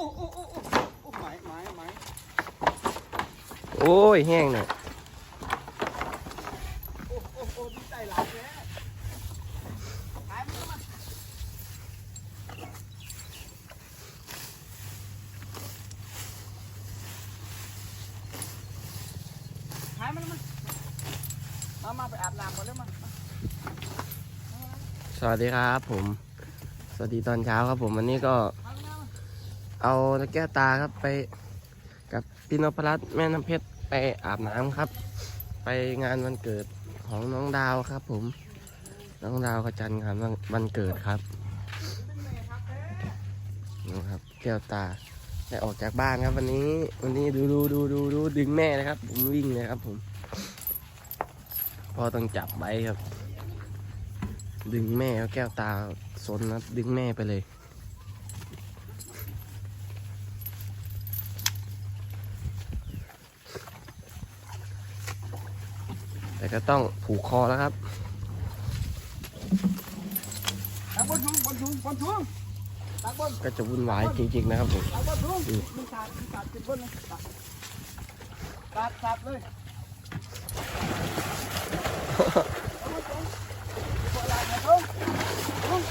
อ้โอ้โอ้โอ้โอ้หมายหมายหมายโอ้ยแห้งเนี่ยโอ้โอ้โอ้ดีใจหลายเลยหายมันมาหายมันมามามาไปอาบน้ำก่อนเร็วมาสวัสดีครับผม สวัสดีตอนเช้าครับผมวันนี้ก็ เอาตะแก้วตาครับไปกับพี่นพรัตน์แม่น้ำเพชรไปอาบน้ำครับ ไปงานวันเกิดของน้องดาวครับ ผม น้องดาวก็จัดงานวันวันเกิดครับนะครับแก้วตาได้ออกจากบ้านครับ วันนี้ วันนี้ดูดูดูดูดูดึงแม่นะครับ ผมวิ่งเลยครับ ผมพอต้องจับไว้ครับ ดึงแม่แก้วตาสนนะดึงแม่ไปเลย แต่ก็ต้องผูกคอแล้วครับตักบนถุงบนถุงบนถุงตักบนก็จะวุ่นวายจริงๆนะครับผมตักบนถุงมันขาดมันขาดติดบนเลยตักตัดตัดเลยเอาบนถุงพอลาเนี่ยถุงถุง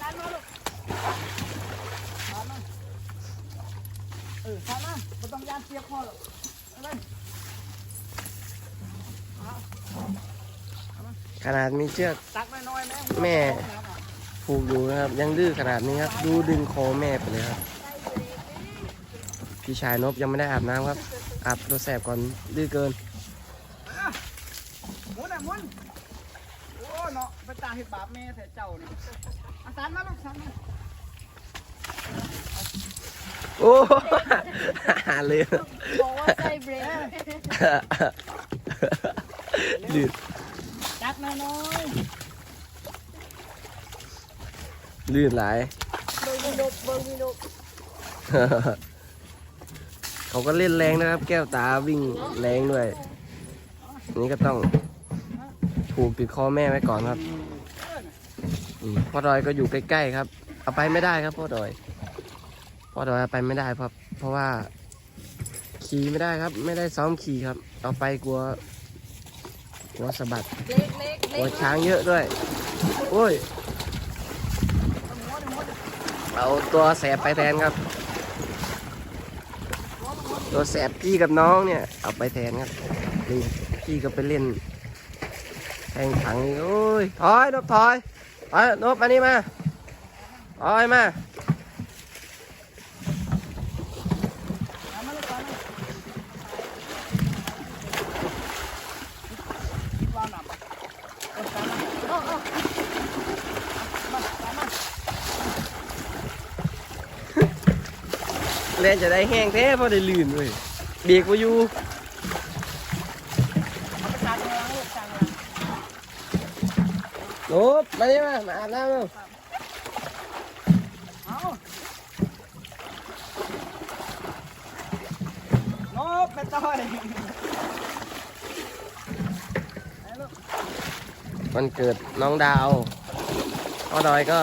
ตัดมาลูกตัดมาเออตัดมาไม่ต้องยานเสียบคอหรอกเอาเลย ขนาดมีเชือกตักน้อยๆนะแม่ผูกอยู่นะครับ ยังดื้อขนาดนี้ครับ ดูดึงคอแม่ไปเลยครับ พี่ชายนบยังไม่ได้อาบน้ำครับ อาบตัวแสบก่อนดื้อเกินหมุนอะหมุนโอ้เนาะไปตาเห็ดบาปแม่แต่เจ้านี่อาสานมาลูกสานมาโอ้เลยบอกว่าใส่เบรกลื่นตัก น้อยลื่นหลาย เบิร์วินโดเบิร์วินโดเขาก็เล่นแรงนะครับ แก้วตาวิ่งแรงด้วยนี่ก็ต้องผูกติดคอแม่ไว้ก่อนครับอืมพ่อดอยก็อยู่ใกล้ๆครับ เอาไปไม่ได้ครับพ่อดอย พ่อดอยเอาไปไม่ได้เพราะเพราะว่าขี่ไม่ได้ครับ ไม่ได้ซ้อมขี่ครับ เอาไปกลัว กลัวสะบัดเล็กเล็กกลัวช้างเยอะด้วยโอ้ยเอาตัวแสบไปแทนครับ ตัวแสบพี่กับน้องเนี่ย เอาไปแทนครับนี่พี่ก็ไปเล่นแทงถังนี่โอ้ยถอยนบถอยถอยนบมานี่มาถอยมาๆเอามาเลยก่อนนะวางหนับเอาสานมาเอาเอามาสานมา เล่นจะได้แห้งแท้เพราะได้ลื่นเว้ยเบียกมาอยู่เอาไปสานเลยลูกสานเลยนบมานี่มามาอาบน้ำเร็วเอานบไปต่อยไปลูกวันเกิดน้องดาวพ่อดอยก็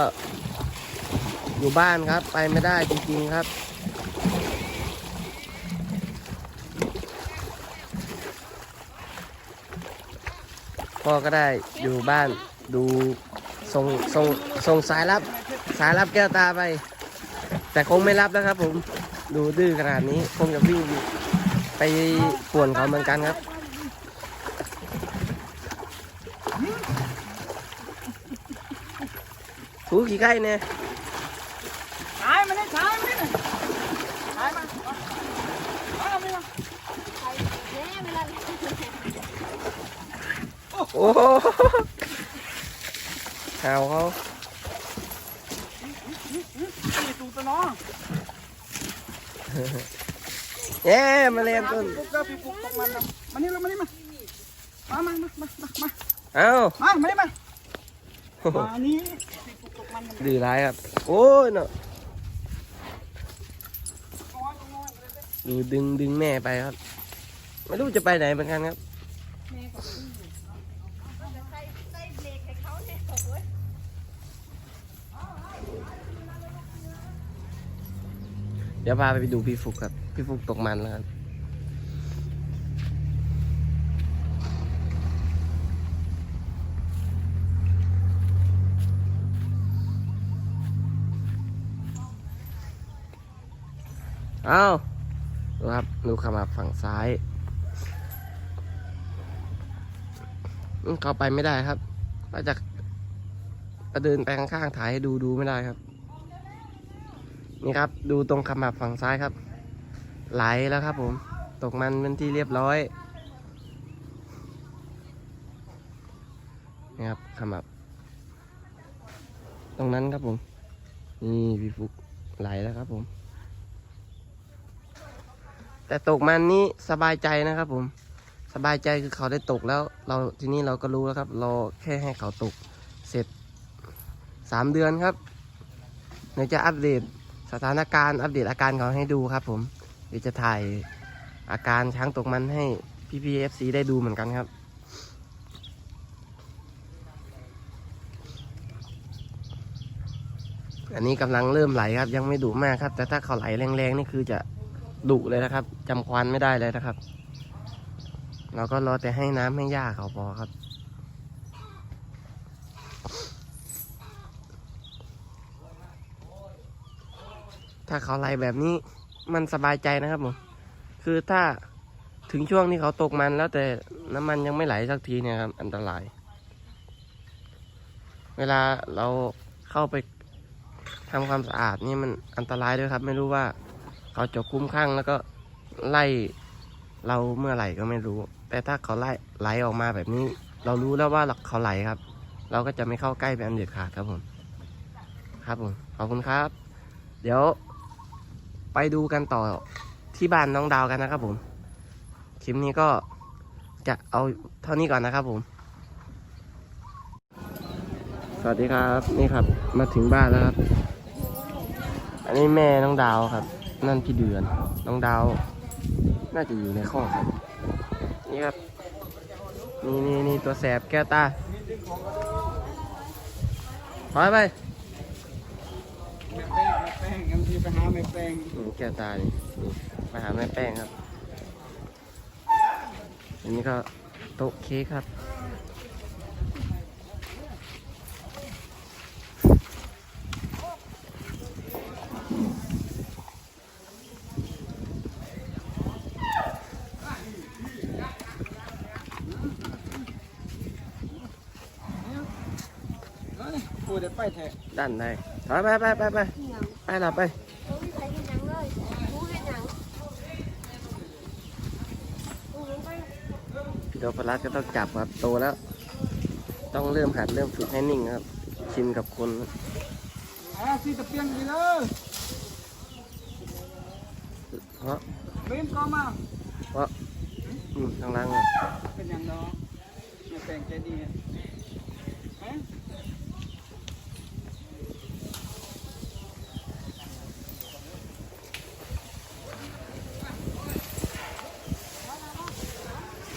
อยู่บ้านครับ ไปไม่ได้จริงๆครับ พ่อก็ได้อยู่บ้านดูส่งส่งส่งสายรับสายรับแก้วตาไป แต่คงไม่รับแล้วครับ ผมดูดื้อขนาดนี้คงจะวิ่งไปป่วนเขาเหมือนกันครับถูกี่ใกล้เนี่ย ตายมันได้ตายมันได้ตายมาเอาเอาไม่มา ใส่แน่เวลา โอ้โหหาวเขานี่ตูตัวน้องเย้มาเรียนต้นปุ๊บก็ปีปุ๊บตกมันนะมานี่เรามานี่มามามามามามามาเอ้ามามานี่มามานี่ปีปุ๊บตกมันมันดื้อร้ายครับ โอ้ยเนาะน้อยน้อยเลยดูดึงดึงแม่ไปครับ ไม่รู้จะไปไหนเหมือนกันครับ แม่ก็ขึ้นอยู่ใส่ใส่เบรกให้เขาเนี่ยโอ้ย เดี๋ยวพาไปดูพี่ฟุกครับ พี่ฟุกตกมันแล้วครับเอาดูครับดูขมับฝั่งซ้ายเข้าไปไม่ได้ครับก็จะเดินไปข้างๆถ่ายให้ดูดูไม่ได้ครับ นี่ครับ ดูตรงขมับฝั่งซ้ายครับ ไหลแล้วครับผม ตกมันเป็นที่เรียบร้อยนี่ครับขมับ ตรงนั้นครับผม นี่พี่ฟุกไหลแล้วครับผม แต่ตกมันนี้สบายใจนะครับผม สบายใจคือเขาได้ตกแล้ว เราทีนี้เราก็รู้แล้วครับรอแค่ให้เขาตก เสร็จสามเดือนครับเดี๋ยวจะอัปเดต สถานการณ์อัปเดตอาการเขาให้ดูครับ ผมเดี๋ยวจะถ่ายอาการช้างตกมันให้พี่พีเอฟซีได้ดูเหมือนกันครับ อันนี้กำลังเริ่มไหลครับ ยังไม่ดุมากครับ แต่ถ้าเขาไหลแรงๆนี่คือจะดุเลยนะครับจำควันไม่ได้เลยนะครับ เราก็รอแต่ให้น้ำให้หญ้าเขาพอครับ ถ้าเขาไหลแบบนี้มันสบายใจนะครับผมคือถ้าถึงช่วงที่เขาตกมันแล้วแต่น้ำมันยังไม่ไหลสักทีเนี่ยครับอันตราย เวลาเราเข้าไปทำความสะอาดนี่มันอันตรายด้วยครับ ไม่รู้ว่าเขาจะคุ้มข้างแล้วก็ไล่เราเมื่อไหร่ก็ไม่รู้ แต่ถ้าเขาไล่ไหลออกมาแบบนี้ เรารู้แล้วว่าเขาไหลครับ เราก็จะไม่เข้าใกล้เป็นอันเด็ดขาดครับผม ครับผมขอบคุณครับ เดี๋ยว ไปดูกันต่อที่บ้านน้องดาวกันนะครับผม คลิปนี้ก็จะเอาเท่านี้ก่อนนะครับผม สวัสดีครับนี่ครับ มาถึงบ้านแล้วครับ อันนี้แม่น้องดาวครับ นั่นพี่เดือน น้องดาว น่าจะอยู่ในข้อครับ นี่ครับ นี่นี่นี่ตัวแสบแก้วตาถอยไปแม่แป้ ไปหาแม่แป้งนี่แก้วตานี่นี่มาหาแม่แป้งครับ อันนี้ก็โต๊ะเค้กครับเอ้ยพูดได้ไปแท้ด้านในถอยไปไปไปไปอีหยังไปหลับไป บ่มีใครเฮ็ดหยังเลยรู้เฮ็ดหยังอู้ลงไป พี่โดพลัสก็ต้องจับครับโตแล้ว ต้องเริ่มหัดเริ่มฝึกให้นิ่งครับ ชินกับคนอ่าซีตะเปียงดีเลยเพราะเบนก็มาเพราะอืมทางล่างเป็นอย่างเนาะแม่แป้งใจดีอะเอ๊ะ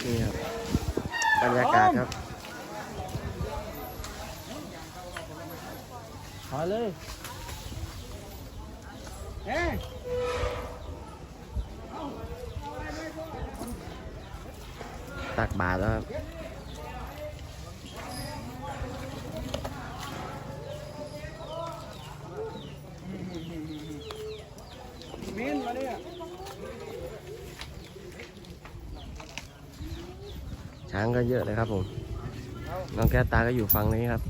นี่ครับ บรรยากาศครับขอเลยเอ๊ะตักบาทแล้วครับเมนมาเนี่ย ช้างก็เยอะเลยครับผมน้องแก้วตาก็อยู่ฝั่งนี้ครับ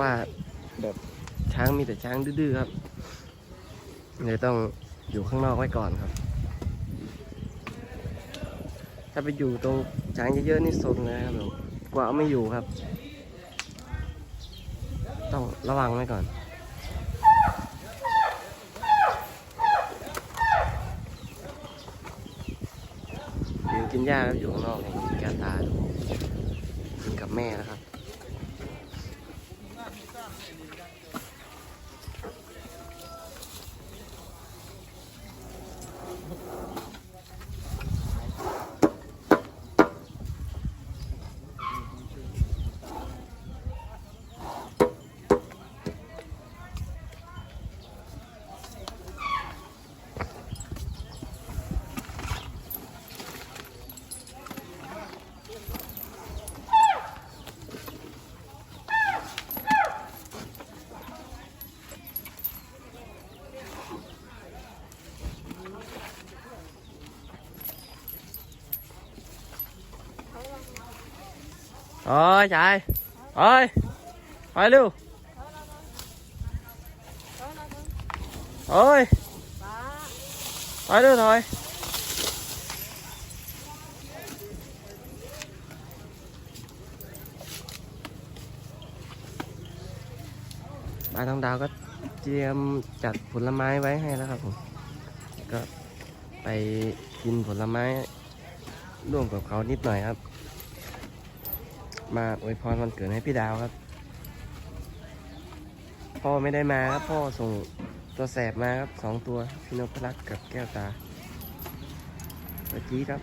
ว่าแบบช้างมีแต่ช้างดื้อๆครับเลยต้องอยู่ข้างนอกไว้ก่อนครับ ถ้าไปอยู่ตรงช้างเยอะๆนี่สนเลยครับผมกวเอาไม่อยู่ครับ ต้องระวังไว้ก่อน กินหญ้าครับอยู่ข้างนอกเนี่ยแก้วตาดูกินกับแม่นะครับ โอ้ยชายโอ้ยไปเร็วโอ้ยไปเร็วถอยบ้าทองดาวก็เตรียมจัดผลไม้ไว้ให้แล้วครับผม ก็ไปกินผลไม้ร่วมกับเขานิดหน่อยครับ มาอวยพรวันเกิดให้พี่ดาวครับ พ่อไม่ได้มาครับ พ่อส่งตัวแสบมาครับสองตัวพี่นพรักษ์กับแก้วตาเมื่อกี้ครับ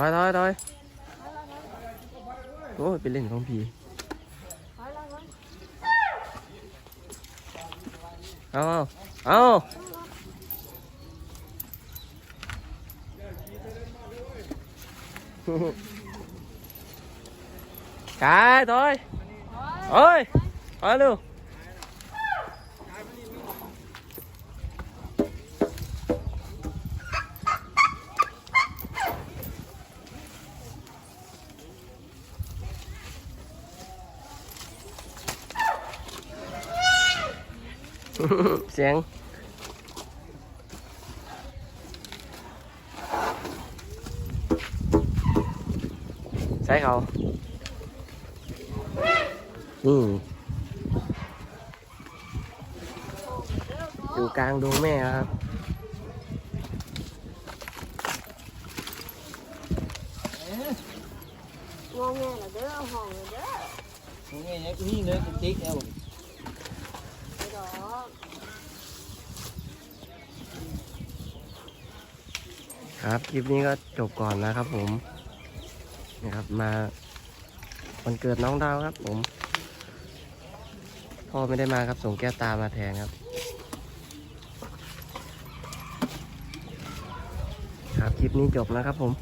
อยถอยถอยโอ้ยไปเล่นของผีเอาเอาเอากายถอยโอ้ยถอยเร็ว เสียงใช่เขานี่อยู่กลางดงแม่ครับงงแงเหรอเด้อห้องเหรอเด้อผมไงเนี่ยนี่เนื้อติ๊กแล้ว ไปดอก ครับคลิปนี้ก็จบก่อนนะครับผมนะครับมาวันเกิดน้องดาวครับ ผม พ่อไม่ได้มาครับส่งแก้วตามาแทนครับ ครับคลิปนี้จบแล้วครับผม